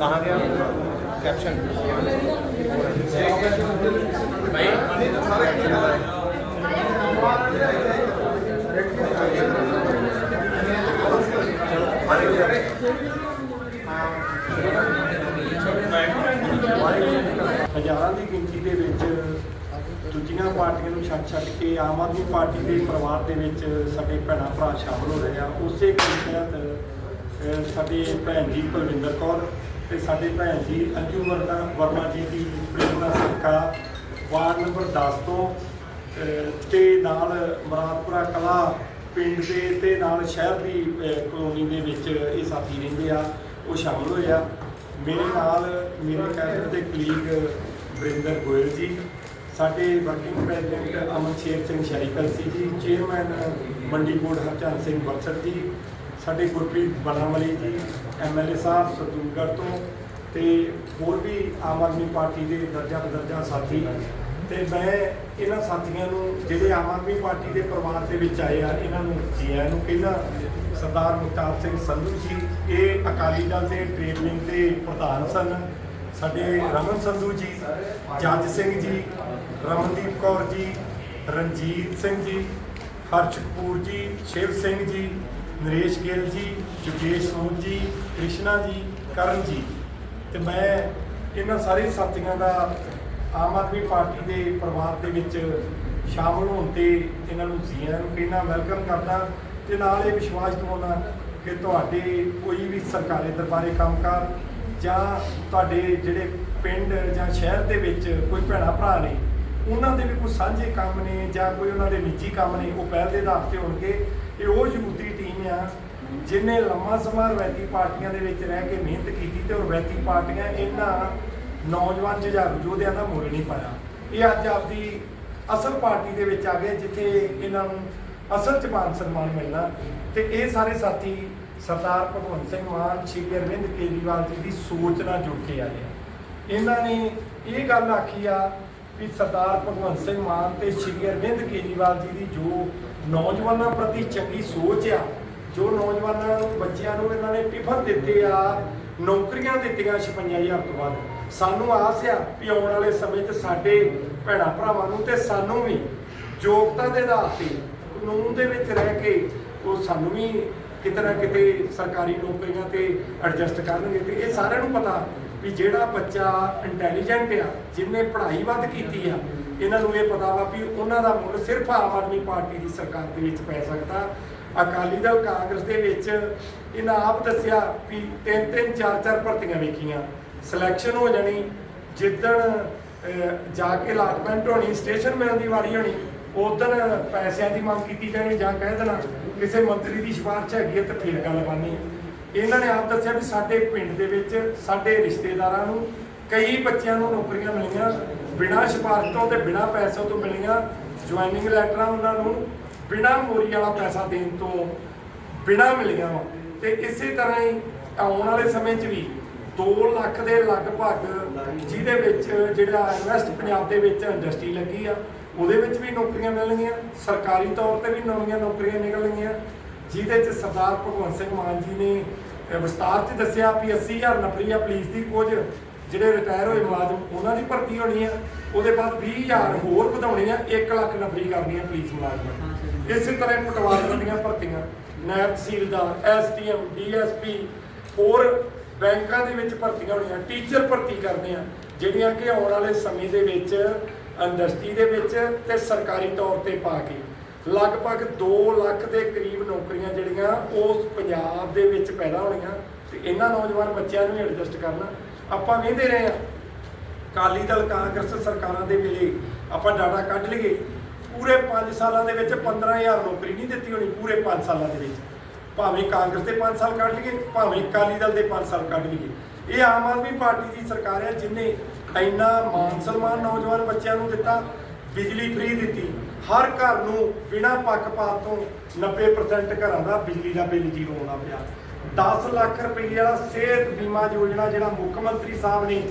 कहाँ गया कैप्शन ਹਜ਼ਾਰਾਂ ਦੀ ਗਿਣਤੀ ਦੇ ਵਿੱਚ ਦੂਜੀਆਂ ਪਾਰਟੀਆਂ ਨੂੰ ਛੱਡ ਛੱਡ ਕੇ ਆਮ ਆਦਮੀ ਪਾਰਟੀ ਦੇ ਪਰਿਵਾਰ ਦੇ ਵਿੱਚ ਸਾਡੇ ਭੈਣਾਂ ਭਰਾ ਸ਼ਾਮਲ ਹੋ ਰਹੇ ਆ ਉਸੇ ਕੜੀ ਤਹਿਤ ਅਹ, ਸਾਡੇ ਭੈਣ ਜੀ ਕੁਲਵਿੰਦਰ ਕੌਰ ਤੇ ਸਾਡੇ ਭੈਣ ਜੀ ਅੰਜੂ ਵਰਮਾ ਵਰਮਾ ਜੀ ਦੀ ਪ੍ਰੇਰਨਾ ਸਦਕਾ ਵਾਰਡ ਨੰਬਰ 10 ਤੋਂ ਅਹ, ਤੇ ਨਾਲ ਮਰਾਦਪੁਰਾ ਕਲਾ ਪਿੰਡ ਦੇ ਤੇ ਨਾਲ ਸ਼ਹਿਰ ਦੀ ਕਲੋਨੀ ਦੇ ਵਿੱਚ ਇਹ ਸਾਥੀ ਰਹਿੰਦੇ ਆ ਉਹ ਸ਼ਾਮਲ ਹੋਏ ਆ। ਮੇਰੇ ਨਾਲ ਮੇਰੇ ਕੈਬਨਿਟ ਦੇ ਕਲੀਗ ਵਰਿੰਦਰ ਗੋਇਲ ਜੀ ਸਾਡੇ ਵਰਕਿੰਗ ਪ੍ਰੈਜ਼ੀਡੈਂਟ ਅਮਨ ਸ਼ੇਰ ਸਿੰਘ ਸ਼ੈਰੀਕਲ ਸੀ ਜੀ ਚੇਅਰਮੈਨ ਮੰਡੀ ਬੋਰਡ ਹਰਚੰਦ ਸਿੰਘ ਬਰਸਟ ਜੀ ਸਾਡੇ ਗੁਰਪ੍ਰੀਤ ਬਨਾਮਲੀ ਜੀ ਐਮਐਲਏ ਸਾਹਿਬ ਸਰਦੂਲਗੜ੍ਹ ਤੋਂ ਤੇ ਹੋਰ ਵੀ ਆਮ ਆਦਮੀ ਪਾਰਟੀ ਦੇ ਦਰਜਾ ਬਦਰਜਾ ਸਾਥੀ। ਤੇ ਮੈਂ ਇਹਨਾਂ ਸਾਥੀਆਂ ਨੂੰ, ਜਿਹੜੇ ਆਮ ਆਦਮੀ ਪਾਰਟੀ ਦੇ ਪਰਿਵਾਰ ਦੇ ਵਿੱਚ ਆਏ ਆ, ਇਹਨਾਂ ਨੂੰ ਜੀ ਆਇਆਂ ਨੂੰ ਪਹਿਲਾਂ ਸਰਦਾਰ ਮੁਖਤਾਰ ਸਿੰਘ ਸੰਧੂ ਜੀ, ਇਹ ਅਕਾਲੀ ਦਲ ਦੇ ਟ੍ਰੇਨਿੰਗ ਦੇ ਪ੍ਰਧਾਨ ਸਨ। ਸਾਡੇ ਰਮਨ ਸੰਧੂ ਜੀ, ਜੱਜ ਸਿੰਘ ਜੀ, ਰਮਨਦੀਪ ਕੌਰ ਜੀ, ਰਣਜੀਤ ਸਿੰਘ ਜੀ ਹਰਸ਼ ਕਪੂਰ ਜੀ, ਸ਼ਿਵ ਸਿੰਘ ਜੀ ਨਰੇਸ਼ ਗਿੱਲ ਜੀ, ਜੁਗੇਸ਼ ਸੂਦ ਜੀ, ਕ੍ਰਿਸ਼ਨਾ ਜੀ, ਕਰਨ ਜੀ। ਤੇ ਮੈਂ ਇਹਨਾਂ ਸਾਰੇ ਸਾਥੀਆਂ ਦਾ ਆਮ ਆਦਮੀ ਪਾਰਟੀ ਦੇ ਪਰਿਵਾਰ ਦੇ ਵਿੱਚ ਸ਼ਾਮਲ ਹੋਣ ਤੇ ਇਹਨਾਂ ਨੂੰ ਜੀ ਆਇਆਂ ਨੂੰ ਕਹਿਣਾ, ਵੈਲਕਮ ਕਰਦਾ। ਤੇ ਨਾਲ ਇਹ ਵਿਸ਼ਵਾਸ ਦਿਵਾਉਣਾ ਕਿ ਤੁਹਾਡੇ ਕੋਈ ਵੀ ਸਰਕਾਰੀ ਦਰਬਾਰੇ ਕੰਮਕਾਰ ਜਾਂ ਤੁਹਾਡੇ ਜਿਹੜੇ ਪਿੰਡ ਜਾਂ ਸ਼ਹਿਰ ਦੇ ਵਿੱਚ ਕੋਈ ਭੈਣਾ ਭਰਾ ਨੇ, ਉਹਨਾਂ ਦੇ ਵੀ ਕੋਈ ਸਾਂਝੇ ਕੰਮ ਨੇ ਜਾਂ ਕੋਈ ਉਹਨਾਂ ਦੇ ਨਿੱਜੀ ਕੰਮ ਨੇ, ਉਹ ਪਹਿਲ ਦੇ ਆਧਾਰ ਤੇ ਹੋਣਗੇ। ਇਹ ਉਹ ਯੂਥੀ ਆ, ਜਿਨੇ ਲੰਮਾ ਸਮਾਂ ਰਵਾਇਤੀ ਪਾਰਟੀਆਂ ਦੇ ਵਿੱਚ ਰਹਿ ਕੇ ਮਿਹਨਤ ਕੀਤੀ ਤੇ ਉਹ ਰਵਾਇਤੀ ਪਾਰਟੀਆਂ ਇਹਨਾਂ ਨੌਜਵਾਨ ਜੁਝਾਰੂ ਯੋਧਿਆਂ ਦਾ ਮੁੱਲ ਨਹੀਂ ਪਾਇਆ। ਇਹ ਅੱਜ ਆਪਦੀ ਅਸਲ ਪਾਰਟੀ ਦੇ ਵਿੱਚ ਆ ਗਏ, ਜਿੱਥੇ ਇਹਨਾਂ ਨੂੰ ਅਸਲ ਚ ਮਾਨ ਸਨਮਾਨ ਮਿਲਣਾ। ਤੇ ਇਹ ਸਾਰੇ ਸਾਥੀ ਸਰਦਾਰ ਭਗਵੰਤ ਸਿੰਘ ਮਾਨ, ਸ਼੍ਰੀ ਅਰਵਿੰਦ ਕੇਜਰੀਵਾਲ ਜੀ ਦੀ ਸੋਚ ਨਾਲ ਜੁੜ ਕੇ ਆਏ ਆ ਇਹਨਾਂ ਨੇ ਇਹ ਗੱਲ ਆਖੀ ਆ ਵੀ ਸਰਦਾਰ ਭਗਵੰਤ ਸਿੰਘ ਮਾਨ ਤੇ ਸ਼੍ਰੀ ਅਰਵਿੰਦ ਕੇਜਰੀਵਾਲ ਜੀ ਦੀ ਜੋ ਨੌਜਵਾਨਾਂ ਪ੍ਰਤੀ ਚੰਗੀ ਸੋਚ ਆ ਜੋ ਨੌਜਵਾਨਾਂ ਨੂੰ, ਬੱਚਿਆਂ ਨੂੰ ਇਹਨਾਂ ਨੇ ਟਿਫਨ ਦਿੱਤੇ ਆ, ਨੌਕਰੀਆਂ ਦਿੱਤੀਆਂ 56000 ਤੋਂ ਵੱਧ। ਸਾਨੂੰ ਆਸ ਆ ਵੀ ਆਉਣ ਵਾਲੇ ਸਮੇਂ 'ਚ ਸਾਡੇ ਭੈਣਾਂ ਭਰਾਵਾਂ ਨੂੰ ਤੇ ਸਾਨੂੰ ਵੀ ਯੋਗਤਾ ਦੇ ਆਧਾਰ ਤੇ, ਕਾਨੂੰਨ ਦੇ ਵਿੱਚ ਰਹਿ ਕੇ ਉਹ ਸਾਨੂੰ ਵੀ ਕਿਤੇ ਨਾ ਕਿਤੇ ਸਰਕਾਰੀ ਨੌਕਰੀਆਂ ਤੇ ਐਡਜਸਟ ਕਰਨਗੇ ਤੇ ਇਹ ਸਾਰਿਆਂ ਨੂੰ ਪਤਾ ਵੀ ਜਿਹੜਾ ਬੱਚਾ ਇੰਟੈਲੀਜੈਂਟ ਆ, ਜਿਹਨੇ ਪੜ੍ਹਾਈ ਵੱਧ ਕੀਤੀ ਆ, ਇਹਨਾਂ ਨੂੰ ਇਹ ਪਤਾ ਵਾ ਵੀ ਉਹਨਾਂ ਦਾ ਮੁੱਲ ਸਿਰਫ ਆਮ ਆਦਮੀ ਪਾਰਟੀ ਦੀ ਸਰਕਾਰ ਦੇ ਵਿੱਚ ਪੈ ਸਕਦਾ। ਅਕਾਲੀ ਦਲ ਕਾਂਗਰਸ ਦੇ ਵਿੱਚ ਇਹਨਾਂ ਆਪ ਦੱਸਿਆ ਵੀ ਤਿੰਨ ਤਿੰਨ, ਚਾਰ ਚਾਰ ਭਰਤੀਆਂ ਵੇਖੀਆਂ। ਸਿਲੈਕਸ਼ਨ ਹੋ ਜਾਣੀ, ਜਿੱਦਣ ਜਾ ਕੇ ਅਲਾਟਮੈਂਟ ਹੋਣੀ ਸਟੇਸ਼ਨ ਮਿਲਣ ਦੀ ਵਾਰੀ ਹੋਣੀ ਉਦੋਂ ਪੈਸਿਆਂ ਦੀ ਮੰਗ ਕੀਤੀ ਜਾਣੀ ਜਾਂ ਕਹਿ ਦੇਣਾ, ਕਿਸੇ ਮੰਤਰੀ ਦੀ ਸਿਫਾਰਿਸ਼ ਹੈਗੀ ਹੈ ਤਾਂ ਫੇਰ ਗੱਲ ਬਣਨੀ ਇਹਨਾਂ ਨੇ ਆਪ ਦੱਸਿਆ ਵੀ ਸਾਡੇ ਪਿੰਡ ਦੇ ਵਿੱਚ, ਸਾਡੇ ਰਿਸ਼ਤੇਦਾਰਾਂ ਨੂੰ ਕਈ ਬੱਚਿਆਂ ਨੂੰ ਨੌਕਰੀਆਂ ਮਿਲੀਆਂ, ਬਿਨਾਂ ਸਿਫਾਰਿਸ਼ ਤੋਂ ਤੇ ਬਿਨਾਂ ਪੈਸੇ ਤੋਂ ਮਿਲੀਆਂ ਜੁਆਇਨਿੰਗ ਲੈਟਰਾਂ ਉਹਨਾਂ ਨੂੰ ਬਿਨਾਂ ਮੋਰੀ ਵਾਲਾ ਪੈਸਾ ਦੇਣ ਤੋਂ ਬਿਨਾਂ ਮਿਲੀਆਂ ਵਾ। ਤੇ ਇਸੇ ਤਰ੍ਹਾਂ ਹੀ ਆਉਣ ਵਾਲੇ ਸਮੇਂ 'ਚ ਵੀ 2 ਲੱਖ ਦੇ ਲਗਭਗ ਜਿਹਦੇ ਵਿੱਚ ਜਿਹੜਾ ਇਨਵੈਸਟ ਪੰਜਾਬ ਦੇ ਵਿੱਚ ਇੰਡਸਟਰੀ ਲੱਗੀ ਆ ਉਹਦੇ ਵਿੱਚ ਵੀ ਨੌਕਰੀਆਂ ਮਿਲਣਗੀਆਂ। ਸਰਕਾਰੀ ਤੌਰ ਤੇ ਵੀ ਨਵੀਆਂ ਨੌਕਰੀਆਂ ਨਿਕਲਣਗੀਆਂ। ਜਿਹਦੇ 'ਚ ਸਰਦਾਰ ਭਗਵੰਤ ਸਿੰਘ ਮਾਨ ਜੀ ਨੇ ਅਹ, ਵਿਸਤਾਰ 'ਚ ਦੱਸਿਆ ਵੀ 80000 ਆ ਪੁਲਿਸ ਦੀ ਕੁਝ ਜਿਹੜੇ ਰਿਟਾਇਰ ਹੋਏ ਮੁਲਾਜ਼ਮ ਉਹਨਾਂ ਦੀ ਭਰਤੀ ਹੋਣੀ ਆ। ਉਹਦੇ ਬਾਅਦ 20000 ਹੋਰ ਵਧਾਉਣੀ ਆ 1 ਲੱਖ ਨੌਕਰੀ ਕਰਨੀ ਆ ਪੁਲਿਸ ਮੁਲਾਜ਼ਮਾਂ ਇਸੇ ਤਰ੍ਹਾਂ ਹੀ ਪਟਵਾਰੀਆਂ ਦੀਆਂ ਭਰਤੀਆਂ ਨਾਇਬ ਤਹਿਸੀਲਦਾਰ ਐਸਟੀਐਮ ਡੀਐਸਪੀ ਹੋਰ ਬੈਂਕਾਂ ਦੇ ਵਿੱਚ ਭਰਤੀਆਂ ਹੋਣੀਆਂ, ਟੀਚਰ ਭਰਤੀ ਕਰਦੇ ਆ, ਜਿਹੜੀਆਂ ਕਿ ਆਉਣ ਵਾਲੇ ਸਮੇਂ ਦੇ ਵਿੱਚ, ਇੰਡਸਟਰੀ ਦੇ ਵਿੱਚ ਤੇ ਸਰਕਾਰੀ ਤੌਰ ਤੇ ਪਾ ਕੇ, ਲਗਭਗ 2 ਲੱਖ ਦੇ ਕਰੀਬ ਨੌਕਰੀਆਂ ਜਿਹੜੀਆਂ ਉਸ ਪੰਜਾਬ ਦੇ ਵਿੱਚ ਪੈਦਾ ਹੋਣੀਆਂ ਤੇ ਇਹਨਾਂ ਨੌਜਵਾਨ ਬੱਚਿਆਂ ਨੂੰ ਐਡਜਸਟ ਕਰਨਾ। ਆਪਾਂ ਵੇਖਦੇ ਰਹੇ ਆ। ਅਕਾਲੀ ਦਲ ਕਾਂਗਰਸ ਸਰਕਾਰਾਂ ਦੇ ਵੇਲੇ ਆਪਾਂ ਡਾਟਾ ਕੱਢ ਲਈਏ। ਪੂਰੇ 5 ਸਾਲਾਂ ਦੇ ਵਿੱਚ 15000 ਨੌਕਰੀ ਨਹੀਂ ਦਿੱਤੀ ਹੋਣੀ ਪੂਰੇ 5 ਸਾਲਾਂ ਦੇ ਵਿੱਚ। ਭਾਵੇਂ ਕਾਂਗਰਸ ਦੇ 5 ਸਾਲ ਕੱਢ ਲਈਏ, ਭਾਵੇਂ ਅਕਾਲੀ ਦਲ ਦੇ 5 ਸਾਲ ਕੱਢ ਲਈਏ। ਇਹ ਆਮ ਆਦਮੀ ਪਾਰਟੀ ਦੀ ਸਰਕਾਰ ਹੈ ਜਿਨੇ ਇੰਨਾ ਮਾਨ ਸਨਮਾਨ ਨੌਜਵਾਨ ਬੱਚਿਆਂ ਨੂੰ ਦਿੱਤਾ, ਬਿਜਲੀ ਫ੍ਰੀ ਦਿੱਤੀ। ਹਰ ਘਰ ਨੂੰ ਬਿਨਾਂ ਪੱਖਪਾਤ ਤੋਂ 90% ਘਰਾਂ ਦਾ ਬਿਜਲੀ ਦਾ ਬਿੱਲ ਜ਼ੀਰੋ ਆਉਣਾ ਪਿਆ। 10 ਲੱਖ ਰੁਪਏ ਵਾਲਾ ਸਿਹਤ ਬੀਮਾ ਯੋਜਨਾ ਜਿਹੜਾ ਮੁੱਖ ਮੰਤਰੀ ਸਾਹਿਬ ਨੇ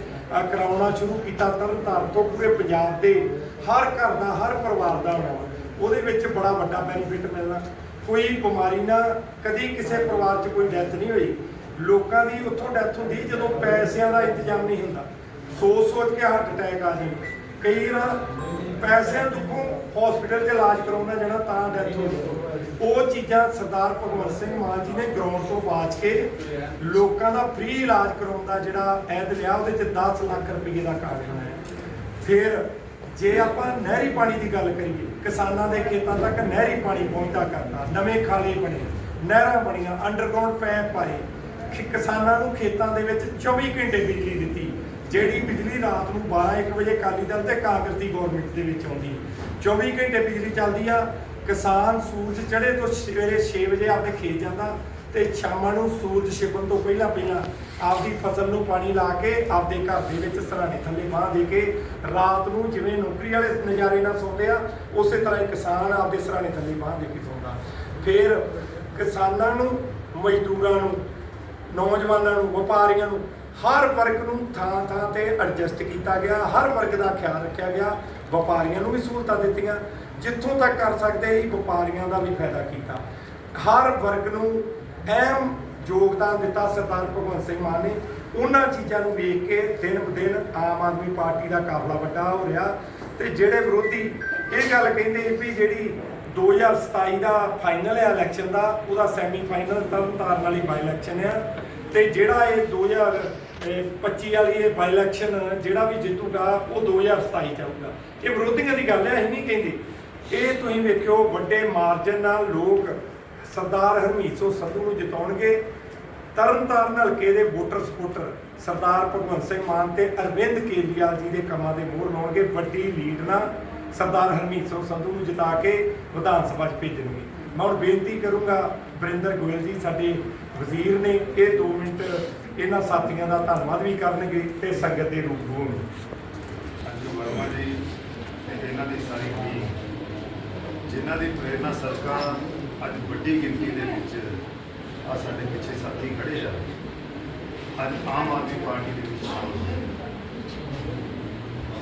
ਕਰਾਉਣਾ ਸ਼ੁਰੂ ਕੀਤਾ ਤਰਨਤਾਰਨ ਤੋਂ ਪੂਰੇ ਪੰਜਾਬ ਦੇ ਹਰ ਘਰ ਦਾ, ਹਰ ਪਰਿਵਾਰ ਦਾ ਹੋਣਾ। ਉਹਦੇ ਵਿੱਚ ਬੜਾ ਵੱਡਾ ਬੈਨੀਫਿਟ ਮਿਲਣਾ। ਕੋਈ ਬਿਮਾਰੀ ਨਾ, ਕਦੀ ਕਿਸੇ ਪਰਿਵਾਰ 'ਚ ਕੋਈ ਡੈਥ ਨਹੀਂ ਹੋਈ। ਲੋਕਾਂ ਦੀ ਉੱਥੋਂ ਡੈਥ ਹੁੰਦੀ ਜਦੋਂ ਪੈਸਿਆਂ ਦਾ ਇੰਤਜ਼ਾਮ ਨਹੀਂ ਹੁੰਦਾ। ਸੋਚ ਸੋਚ ਕੇ ਹਾਰਟ ਅਟੈਕ ਆ ਜਾਏ। ਕਈ ਵਾਰ ਪੈਸਿਆਂ ਦੁੱਖੋਂ ਹਸਪੀਟਲ 'ਚ ਇਲਾਜ ਕਰਾਉਣਾ ਜਾਣਾ ਤਾਂ ਡੈਥ ਹੋ ਜਾਂਦੀ ਉਹ ਚੀਜ਼ਾਂ ਸਰਦਾਰ ਭਗਵੰਤ ਸਿੰਘ ਮਾਨ ਜੀ ਨੇ ਗਰਾਊਂਡ ਤੋਂ ਬਾਚ ਕੇ ਲੋਕਾਂ ਦਾ ਫ੍ਰੀ ਇਲਾਜ ਕਰਾਉਣ ਦਾ ਜਿਹੜਾ ਐਦ ਲਿਆ, ਉਹਦੇ 'ਚ 10 ਲੱਖ ਰੁਪਏ ਦਾ ਕਾਰਡ ਬਣਾਇਆ ਫਿਰ ਜੇ ਆਪਾਂ ਨਹਿਰੀ ਪਾਣੀ ਦੀ ਗੱਲ ਕਰੀਏ, ਕਿਸਾਨਾਂ ਦੇ ਖੇਤਾਂ ਤੱਕ ਨਹਿਰੀ ਪਾਣੀ ਪਹੁੰਚਦਾ ਕਰਨਾ, ਨਵੇਂ ਖਾਲੇ ਬਣੇ ਨਹਿਰਾਂ ਬਣੀਆਂ ਅੰਡਰਗਰਾਉਂਡ ਪੈਪ ਪਾਏ ਕਿ ਕਿਸਾਨਾਂ ਨੂੰ ਖੇਤਾਂ ਦੇ ਵਿੱਚ 24 ਘੰਟੇ ਬਿਜਲੀ ਦਿੱਤੀ, ਜਿਹੜੀ ਬਿਜਲੀ ਰਾਤ ਨੂੰ 12-1 ਵਜੇ ਅਕਾਲੀ ਦਲ ਤੇ ਕਾਂਗਰਸ ਦੀ ਗਵਰਨਮੈਂਟ ਦੇ ਵਿੱਚ ਆਉਂਦੀ। 24 ਘੰਟੇ ਬਿਜਲੀ ਚੱਲਦੀ ਆ ਕਿਸਾਨ ਸੂਰਜ ਚੜ੍ਹੇ ਤੋਂ ਸਵੇਰੇ 6 ਵਜੇ ਆਪਦੇ ਖੇਤ ਜਾਂਦਾ ਤੇ ਸ਼ਾਮਾਂ ਨੂੰ ਸੂਰਜ ਛਿਪਣ ਤੋਂ ਪਹਿਲਾਂ ਪਹਿਲਾਂ ਆਪਦੀ ਫਸਲ ਨੂੰ ਪਾਣੀ ਲਾ ਕੇ ਆਪਦੇ ਘਰ ਦੇ ਵਿੱਚ ਸਰਾਣੇ ਥੱਲੇ ਬਾਹ ਦੇ ਕੇ ਰਾਤ ਨੂੰ ਜਿਵੇਂ ਨੌਕਰੀ ਵਾਲੇ ਨਜ਼ਾਰੇ ਨਾਲ ਸੌਂਦੇ ਆ, ਉਸੇ ਤਰ੍ਹਾਂ ਕਿਸਾਨ ਆਪਦੇ ਸਰਾਣੇ ਥੱਲੇ ਬਾਹ ਦੇ ਕੇ ਸੌਂਦਾ। ਫਿਰ ਕਿਸਾਨਾਂ ਨੂੰ, ਮਜ਼ਦੂਰਾਂ ਨੂੰ, ਨੌਜਵਾਨਾਂ ਨੂੰ, ਵਪਾਰੀਆਂ ਨੂੰ ਹਰ ਵਰਗ ਨੂੰ ਥਾਂ ਥਾਂ ਤੇ ਐਡਜਸਟ ਕੀਤਾ ਗਿਆ, ਹਰ ਵਰਗ ਦਾ ਖਿਆਲ ਰੱਖਿਆ ਗਿਆ, ਵਪਾਰੀਆਂ ਨੂੰ ਵੀ ਸਹੂਲਤਾਂ ਦਿੱਤੀਆਂ। ਜਿੱਥੋਂ ਤੱਕ ਕਰ ਸਕਦੇ ਹੀ ਵਪਾਰੀਆਂ ਦਾ ਵੀ ਫਾਇਦਾ ਕੀਤਾ। ਹਰ ਵਰਗ ਨੂੰ ਅਹਿਮ ਯੋਗਦਾਨ ਦਿੱਤਾ ਸਰਦਾਰ ਭਗਵੰਤ ਸਿੰਘ ਮਾਨ ਨੇ। ਉਹਨਾਂ ਚੀਜ਼ਾਂ ਨੂੰ ਵੇਖ ਕੇ ਦਿਨ ਬ ਦਿਨ ਆਮ ਆਦਮੀ ਪਾਰਟੀ ਦਾ ਕਾਫਲਾ ਵੱਡਾ ਹੋ ਰਿਹਾ ਤੇ ਜਿਹੜੇ ਵਿਰੋਧੀ ਇਹ ਗੱਲ ਕਹਿੰਦੇ ਵੀ ਜਿਹੜੀ 2027 ਦਾ ਫਾਈਨਲ ਹੈ ਇਲੈਕਸ਼ਨ ਦਾ, ਉਹਦਾ ਸੈਮੀ ਫਾਈਨਲ ਤਰਨਤਾਰਨ ਵਾਲੀ ਬਾਈ ਇਲੈਕਸ਼ਨ ਆ। ਤੇ ਜਿਹੜਾ ਇਹ 2025 ਵਾਲੀ ਇਹ ਬਾਈ ਇਲੈਕਸ਼ਨ ਜਿਹੜਾ ਵੀ ਜਿੱਤੂਗਾ, ਉਹ 2027 ਚ ਆਊਗਾ। ਇਹ ਵਿਰੋਧੀਆਂ ਦੀ ਗੱਲ ਹੈ ਅਸੀਂ ਨਹੀਂ ਕਹਿੰਦੇ। ਇਹ ਤੁਸੀਂ ਵੇਖਿਓ, ਵੱਡੇ ਮਾਰਜਨ ਨਾਲ ਲੋਕ ਸਰਦਾਰ ਹਰਮੀਤ ਸਿੰਘ ਸੰਧੂ ਨੂੰ ਜਿਤਾਉਣਗੇ। ਤਰਨਤਾਰਨ ਹਲਕੇ ਦੇ ਵੋਟਰ ਸਪੋਰਟਰ ਸਰਦਾਰ ਭਗਵੰਤ ਸਿੰਘ ਮਾਨ ਤੇ ਅਰਵਿੰਦ ਕੇਜਰੀਵਾਲ ਜੀ ਦੇ ਕੰਮਾਂ ਦੇ ਮੋਹਰ ਲਾਉਣਗੇ। ਵੱਡੀ ਲੀਡ ਨਾਲ ਸਰਦਾਰ ਹਰਮੀਤ ਸਿੰਘ ਸੰਧੂ ਨੂੰ ਜਿਤਾ ਕੇ ਵਿਧਾਨ ਸਭਾ 'ਚ ਭੇਜਣਗੇ। ਮੈਂ ਹੁਣ ਬੇਨਤੀ ਕਰੂੰਗਾ ਬਰਿੰਦਰ ਗੋਇਲ ਜੀ ਸਾਡੇ ਵਜ਼ੀਰ ਨੇ ਇਹ 2 ਮਿੰਟ ਇਹਨਾਂ ਸਾਥੀਆਂ ਦਾ ਧੰਨਵਾਦ ਵੀ ਕਰਨਗੇ ਤੇ ਸੰਗਤ ਦੇ ਰੂਪ ਹੋਣਗੇ। ਅੰਜੂ ਵਰਮਾ ਜੀ ਇਹਨਾਂ ਦੀ ਸਾਰੀ ਜਿਨ੍ਹਾਂ ਦੀ ਪ੍ਰੇਰਣਾ ਸਦਕਾ ਅੱਜ ਵੱਡੀ ਗਿਣਤੀ ਦੇ ਵਿੱਚ ਆ ਸਾਡੇ ਪਿੱਛੇ ਸਾਥੀ ਖੜੇ ਆ, ਅੱਜ ਆਮ ਆਦਮੀ ਪਾਰਟੀ ਦੇ ਵਿੱਚ ਸ਼ਾਮਲ ਹੋਏ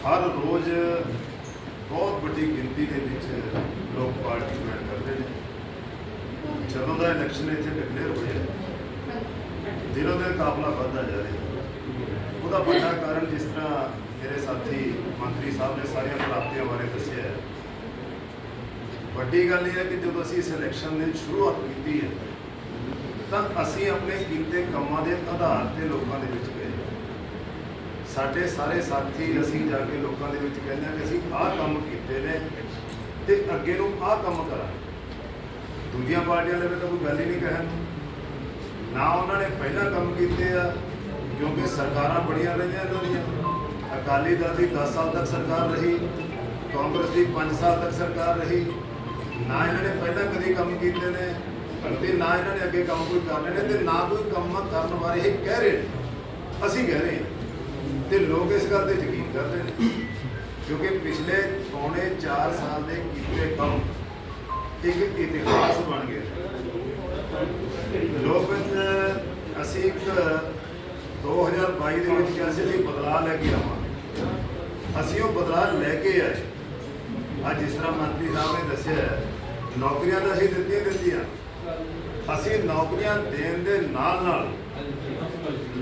ਹਰ ਰੋਜ਼ ਬਹੁਤ ਵੱਡੀ ਗਿਣਤੀ ਦੇ ਵਿੱਚ ਲੋਕ ਪਾਰਟੀ ਜੁਆਇਨ ਕਰਦੇ ਨੇ। ਜਦੋਂ ਦਾ ਇਲੈਕਸ਼ਨ ਇੱਥੇ ਡਿਕਲੇਅਰ ਹੋਇਆ ਦਿਨੋਂ ਦਿਨ ਕਾਫਲਾ ਵੱਧਦਾ ਜਾ ਰਿਹਾ। ਉਹਦਾ ਵੱਡਾ ਕਾਰਨ ਜਿਸ ਤਰ੍ਹਾਂ ਮੇਰੇ ਸਾਥੀ ਮੰਤਰੀ ਸਾਹਿਬ ਨੇ ਸਾਰੀਆਂ ਪ੍ਰਾਪਤੀਆਂ ਬਾਰੇ ਦੱਸਿਆ ਵੱਡੀ ਗੱਲ ਇਹ ਹੈ ਕਿ ਜਦੋਂ ਅਸੀਂ ਸਿਲੈਕਸ਼ਨ ਇਲੈਕਸ਼ਨ ਦੀ ਸ਼ੁਰੂਆਤ ਕੀਤੀ ਹੈ, ਤਾਂ ਅਸੀਂ ਆਪਣੇ ਕੀਤੇ ਕੰਮਾਂ ਦੇ ਆਧਾਰ ਤੇ ਲੋਕਾਂ ਦੇ ਵਿੱਚ ਗਏ। ਸਾਡੇ ਸਾਰੇ ਸਾਥੀ ਅਸੀਂ ਜਾ ਕੇ ਲੋਕਾਂ ਦੇ ਵਿੱਚ ਕਹਿੰਦੇ ਹਾਂ ਕਿ ਅਸੀਂ ਆਹ ਕੰਮ ਕੀਤੇ ਨੇ ਤੇ ਅੱਗੇ ਨੂੰ ਆਹ ਕੰਮ ਕਰਾਂਗੇ। ਦੂਜੀਆਂ ਪਾਰਟੀਆਂ ਲਈ ਤਾਂ ਕੋਈ ਗੱਲ ਹੀ ਨਹੀਂ ਕਹਿਣ। ਨਾ ਉਹਨਾਂ ਨੇ ਪਹਿਲਾਂ ਕੰਮ ਕੀਤੇ ਆ, ਕਿਉਂਕਿ ਸਰਕਾਰਾਂ ਬੜੀਆਂ ਰਹੀਆਂ ਇਹਨਾਂ ਦੀਆਂ। ਅਕਾਲੀ ਦਲ ਦੀ 10 ਸਾਲ ਤੱਕ ਸਰਕਾਰ ਰਹੀ, ਕਾਂਗਰਸ ਦੀ 5 ਸਾਲ ਤੱਕ ਸਰਕਾਰ ਰਹੀ ਨਾ ਇਹਨਾਂ ਨੇ ਪਹਿਲਾਂ ਕਦੇ ਕੰਮ ਕੀਤੇ ਨੇ ਤੇ ਨਾ ਇਹਨਾਂ ਨੇ ਅੱਗੇ ਕੰਮ ਕੋਈ ਕਰਨੇ ਨੇ ਤੇ ਨਾ ਕੋਈ ਕੰਮ ਕਰਨ ਬਾਰੇ ਇਹ ਕਹਿ ਰਹੇ ਨੇ। ਅਸੀਂ ਕਹਿ ਰਹੇ ਹਾਂ। ਤੇ ਲੋਕ ਇਸ ਗੱਲ ਤੇ ਯਕੀਨ ਕਰਦੇ ਨੇ, ਕਿਉਂਕਿ ਪਿਛਲੇ ਪੌਣੇ 4 ਸਾਲ ਦੇ ਕੀਤੇ ਕੰਮ ਇੱਕ ਇਤਿਹਾਸ ਬਣ ਗਿਆ। ਲੋਕ ਅਸੀਂ ਇੱਕ 2022 ਦੇ ਵਿੱਚ ਕਿਹਾ ਸੀ ਬਦਲਾਅ ਲੈ ਕੇ ਆਵਾਂਗੇ। ਅਸੀਂ ਉਹ ਬਦਲਾਅ ਲੈ ਕੇ ਆਏ। ਅੱਜ ਜਿਸ ਤਰ੍ਹਾਂ ਮੰਤਰੀ ਸਾਹਿਬ ਨੇ ਦੱਸਿਆ ਹੈ, ਨੌਕਰੀਆਂ ਤਾਂ ਅਸੀਂ ਦਿੱਤੀਆਂ ਦਿੱਤੀਆਂ। ਅਸੀਂ ਨੌਕਰੀਆਂ ਦੇਣ ਦੇ ਨਾਲ ਨਾਲ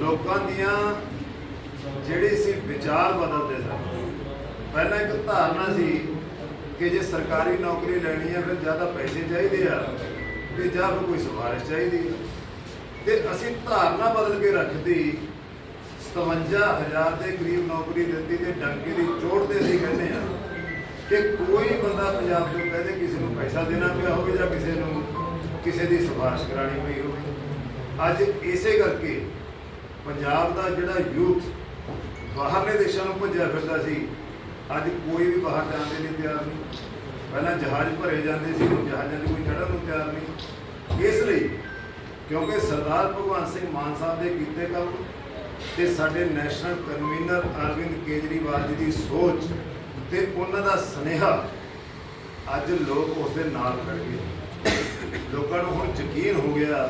ਲੋਕਾਂ ਦੀਆਂ ਜਿਹੜੀ ਸੀ ਵਿਚਾਰ ਬਦਲਦੇ ਸਨ। ਪਹਿਲਾਂ ਇੱਕ ਧਾਰਨਾ ਸੀ ਕਿ ਜੇ ਸਰਕਾਰੀ ਨੌਕਰੀ ਲੈਣੀ ਹੈ ਫਿਰ ਜ਼ਿਆਦਾ ਪੈਸੇ ਚਾਹੀਦੇ ਆ ਤੇ ਜਾਂ ਫਿਰ ਕੋਈ ਸਿਫਾਰਿਸ਼ ਚਾਹੀਦੀ ਹੈ ਤੇ ਅਸੀਂ ਧਾਰਨਾ ਬਦਲ ਕੇ ਰੱਖਦੀ 57000 ਦੇ ਕਰੀਬ ਨੌਕਰੀ ਦਿੱਤੀ ਤੇ ਡੰਕੇ ਦੀ ਚੋਟ ਤੇ ਅਸੀਂ ਕਹਿੰਦੇ ਆ ਕਿ ਕੋਈ ਬੰਦਾ ਪੰਜਾਬ ਤੋਂ ਕਹਦੇ ਕਿਸੇ ਨੂੰ ਪੈਸਾ ਦੇਣਾ ਪਿਆ ਹੋਵੇ ਜਾਂ ਕਿਸੇ ਨੂੰ ਕਿਸੇ ਦੀ ਸਿਫਾਰਿਸ਼ ਕਰਾਣੀ ਪਈ ਹੋਵੇ। ਅੱਜ ਇਸੇ ਕਰਕੇ ਪੰਜਾਬ ਦਾ ਜਿਹੜਾ ਯੂਥ ਬਾਹਰਲੇ ਦੇਸ਼ਾਂ ਨੂੰ ਭੱਜਿਆ ਫਿਰਦਾ ਸੀ, ਅੱਜ ਕੋਈ ਵੀ ਬਾਹਰ ਜਾਣ ਦੇ ਲਈ ਤਿਆਰ ਨਹੀਂ। ਪਹਿਲਾਂ ਜਹਾਜ਼ ਭਰੇ ਜਾਂਦੇ ਸੀ, ਹੁਣ ਜਹਾਜ਼ਾਂ 'ਤੇ ਕੋਈ ਚੜ੍ਹਨ ਨੂੰ ਤਿਆਰ ਨਹੀਂ। ਇਸ ਲਈ ਕਿਉਂਕਿ ਸਰਦਾਰ ਭਗਵੰਤ ਸਿੰਘ ਮਾਨ ਸਾਹਿਬ ਦੇ ਕੀਤੇ ਕੰਮ ਤੇ ਸਾਡੇ ਨੈਸ਼ਨਲ ਕਨਵੀਨਰ ਅਰਵਿੰਦ ਕੇਜਰੀਵਾਲ ਜੀ ਦੀ ਸੋਚ ਤੇ ਉਹਨਾਂ ਦਾ ਸੁਨੇਹਾ ਅੱਜ ਲੋਕ ਉਸ ਦੇ ਨਾਲ ਖੜ ਗਏ। ਲੋਕਾਂ ਨੂੰ ਹੁਣ ਯਕੀਨ ਹੋ ਗਿਆ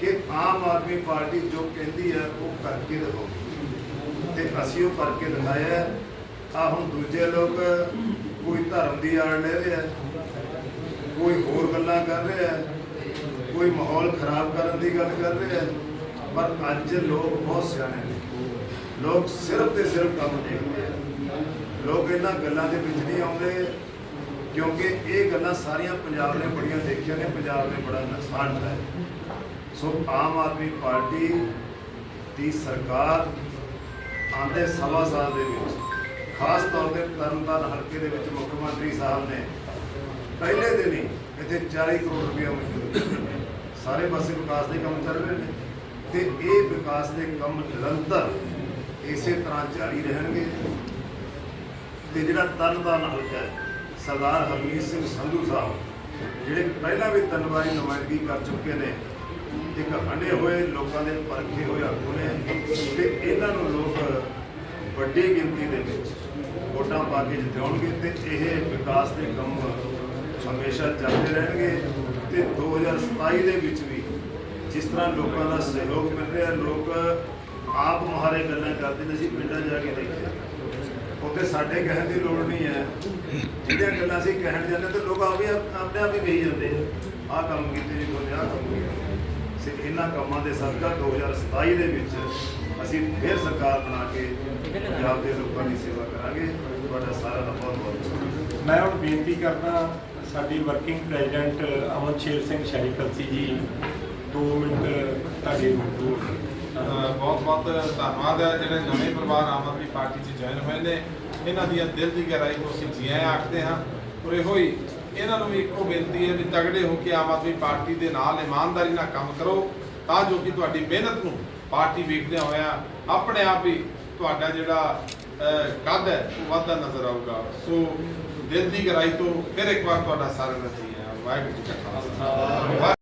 ਕਿ ਆਮ ਆਦਮੀ ਪਾਰਟੀ ਜੋ ਕਹਿੰਦੀ ਹੈ ਉਹ ਕਰਕੇ ਦਿਖਾਉਂਦੀ ਤੇ ਅਸੀਂ ਉਹ ਕਰਕੇ ਦਿਖਾਇਆ ਆ ਹੁਣ ਦੂਜੇ ਲੋਕ ਕੋਈ ਧਰਮ ਦੀ ਆੜ ਲੈ ਰਹੇ ਆ, ਕੋਈ ਹੋਰ ਗੱਲਾਂ ਕਰ ਰਿਹਾ ਹੈ ਕੋਈ ਮਾਹੌਲ ਖਰਾਬ ਕਰਨ ਦੀ ਗੱਲ ਕਰ ਰਿਹਾ ਪਰ ਅੱਜ ਲੋਕ ਬਹੁਤ ਸਿਆਣੇ ਨੇ। ਲੋਕ ਸਿਰਫ ਤੇ ਸਿਰਫ ਕੰਮ ਦੇਖਦੇ ਆ। ਲੋਕ ਇਹਨਾਂ ਗੱਲਾਂ ਦੇ ਵਿੱਚ ਨਹੀਂ ਆਉਂਦੇ, ਕਿਉਂਕਿ ਇਹ ਗੱਲਾਂ ਸਾਰੀਆਂ ਪੰਜਾਬ ਨੇ ਬੜੀਆਂ ਦੇਖੀਆਂ ਨੇ, ਪੰਜਾਬ ਨੇ ਬੜਾ ਨੁਕਸਾਨ ਉਠਾਇਆ ਸੋ ਆਮ ਆਦਮੀ ਪਾਰਟੀ ਦੀ ਸਰਕਾਰ ਆਂਦੇ ਸਵਾ ਸਾਲ ਦੇ ਵਿੱਚ, ਖਾਸ ਤੌਰ ਤੇ ਤਰਨਤਾਰਨ ਹਲਕੇ ਦੇ ਵਿੱਚ ਮੁੱਖ ਮੰਤਰੀ ਸਾਹਿਬ ਨੇ, ਪਹਿਲੇ ਦਿਨ ਹੀ ਇੱਥੇ 40 ਕਰੋੜ ਰੁਪਏ ਮਨਜ਼ੂਰ ਸਾਰੇ ਪਾਸੇ ਵਿਕਾਸ ਦੇ ਕੰਮ ਚੱਲ ਰਹੇ ਨੇ ਤੇ ਇਹ ਵਿਕਾਸ ਦੇ ਕੰਮ ਨਿਰੰਤਰ ਇਸੇ ਤਰ੍ਹਾਂ ਜਾਰੀ ਰਹਿਣਗੇ। ਤੇ ਜਿਹੜਾ ਤਰਨਤਾਰਨ ਹਲਕਾ ਹੈ, ਸਰਦਾਰ ਹਰਮੀਤ ਸਿੰਘ ਸੰਧੂ ਸਾਹਿਬ, ਜਿਹੜੇ ਪਹਿਲਾਂ ਵੀ ਤਿੰਨ ਵਾਰੀ ਨੁਮਾਇੰਦਗੀ ਕਰ ਚੁੱਕੇ ਨੇ, ਇੱਕ ਹੰਡੇ ਹੋਏ, ਲੋਕਾਂ ਦੇ ਪਰਖੇ ਹੋਏ ਆਗੂ ਨੇ ਤੇ ਇਹਨਾਂ ਨੂੰ ਲੋਕ ਵੱਡੀ ਗਿਣਤੀ ਦੇ ਵਿੱਚ ਵੋਟਾਂ ਪਾ ਕੇ ਜਿਤਾਉਣਗੇ ਤੇ ਇਹ ਵਿਕਾਸ ਦੇ ਕੰਮ ਹਮੇਸ਼ਾ ਚੱਲਦੇ ਰਹਿਣਗੇ। ਤੇ 2027 ਦੇ ਵਿੱਚ ਵੀ ਜਿਸ ਤਰ੍ਹਾਂ ਲੋਕਾਂ ਦਾ ਸਹਿਯੋਗ ਮਿਲ ਰਿਹਾ, ਲੋਕ ਆਪ ਮੁਹਾਰੇ ਗੱਲਾਂ ਕਰਦੇ ਨੇ, ਅਸੀਂ ਪਿੰਡਾਂ ਜਾ ਕੇ ਦੇਖਿਆ ਉੱਥੇ ਸਾਡੇ ਕਹਿਣ ਦੀ ਲੋੜ ਨਹੀਂ ਹੈ। ਜਿਹੜੀਆਂ ਗੱਲਾਂ ਅਸੀਂ ਕਹਿਣ ਜਾਂਦੇ ਤੇ ਲੋਕ ਆਪੇ ਆਪਣੇ ਆਪ ਹੀ ਕਹੀ ਜਾਂਦੇ ਆ, ਆਹ ਕੰਮ ਕੀਤੇ ਜੀ ਕੋਈ ਆਹ ਕੰਮ ਕੀਤੇ ਸੇ ਇਹਨਾਂ ਕੰਮਾਂ ਦੇ ਸਦਕਾ 2027 ਦੇ ਵਿੱਚ ਅਸੀਂ ਫਿਰ ਸਰਕਾਰ ਬਣਾ ਕੇ ਪੰਜਾਬ ਦੇ ਲੋਕਾਂ ਦੀ ਸੇਵਾ ਕਰਾਂਗੇ। ਤੁਹਾਡਾ ਸਾਰਿਆਂ ਦਾ ਬਹੁਤ ਬਹੁਤ ਮੈਂ ਹੁਣ ਬੇਨਤੀ ਕਰਦਾ ਸਾਡੀ ਵਰਕਿੰਗ ਪ੍ਰੈਜ਼ੀਡੈਂਟ ਅਮਨ ਸ਼ੇਰ ਸਿੰਘ ਸ਼ੈਰੀਕਲਸੀ ਜੀ 2 ਮਿੰਟ ਤੁਹਾਡੇ ਕੋਲ। ਬਹੁਤ ਬਹੁਤ ਧੰਨਵਾਦ ਹੈ ਜਿਹੜੇ ਨਵੇਂ ਪਰਿਵਾਰ ਆਮ ਆਦਮੀ ਪਾਰਟੀ 'ਚ ਜੁਆਇਨ ਹੋਏ ਨੇ। ਇਹਨਾਂ ਦੀਆਂ ਦਿਲ ਦੀ ਗਹਿਰਾਈ ਤੋਂ ਅਸੀਂ ਜੀ ਆਇਆਂ ਆਖਦੇ ਹਾਂ। ਔਰ ਇਹੋ ਹੀ ਇਹਨਾਂ ਨੂੰ ਵੀ ਇੱਕੋ ਬੇਨਤੀ ਹੈ ਵੀ ਤਗੜੇ ਹੋ ਕੇ ਆਮ ਆਦਮੀ ਪਾਰਟੀ ਦੇ ਨਾਲ ਇਮਾਨਦਾਰੀ ਨਾਲ ਕੰਮ ਕਰੋ, ਤਾਂ ਜੋ ਕਿ ਤੁਹਾਡੀ ਮਿਹਨਤ ਨੂੰ ਪਾਰਟੀ ਵੇਖਦਿਆਂ ਹੋਇਆ ਆਪਣੇ ਆਪ ਹੀ ਤੁਹਾਡਾ ਜਿਹੜਾ ਕੱਦ ਹੈ, ਉਹ ਵੱਧਦਾ ਨਜ਼ਰ ਆਊਗਾ। ਸੋ ਦਿਲ ਦੀ ਗਹਿਰਾਈ ਤੋਂ ਫਿਰ ਇੱਕ ਵਾਰ ਤੁਹਾਡਾ ਸਾਰਿਆਂ ਦਾ ਜੀ ਆਇਆਂ ਵਾਹਿਗੁਰੂ ਜੀ ਕਾ ਖਾਲਸਾ।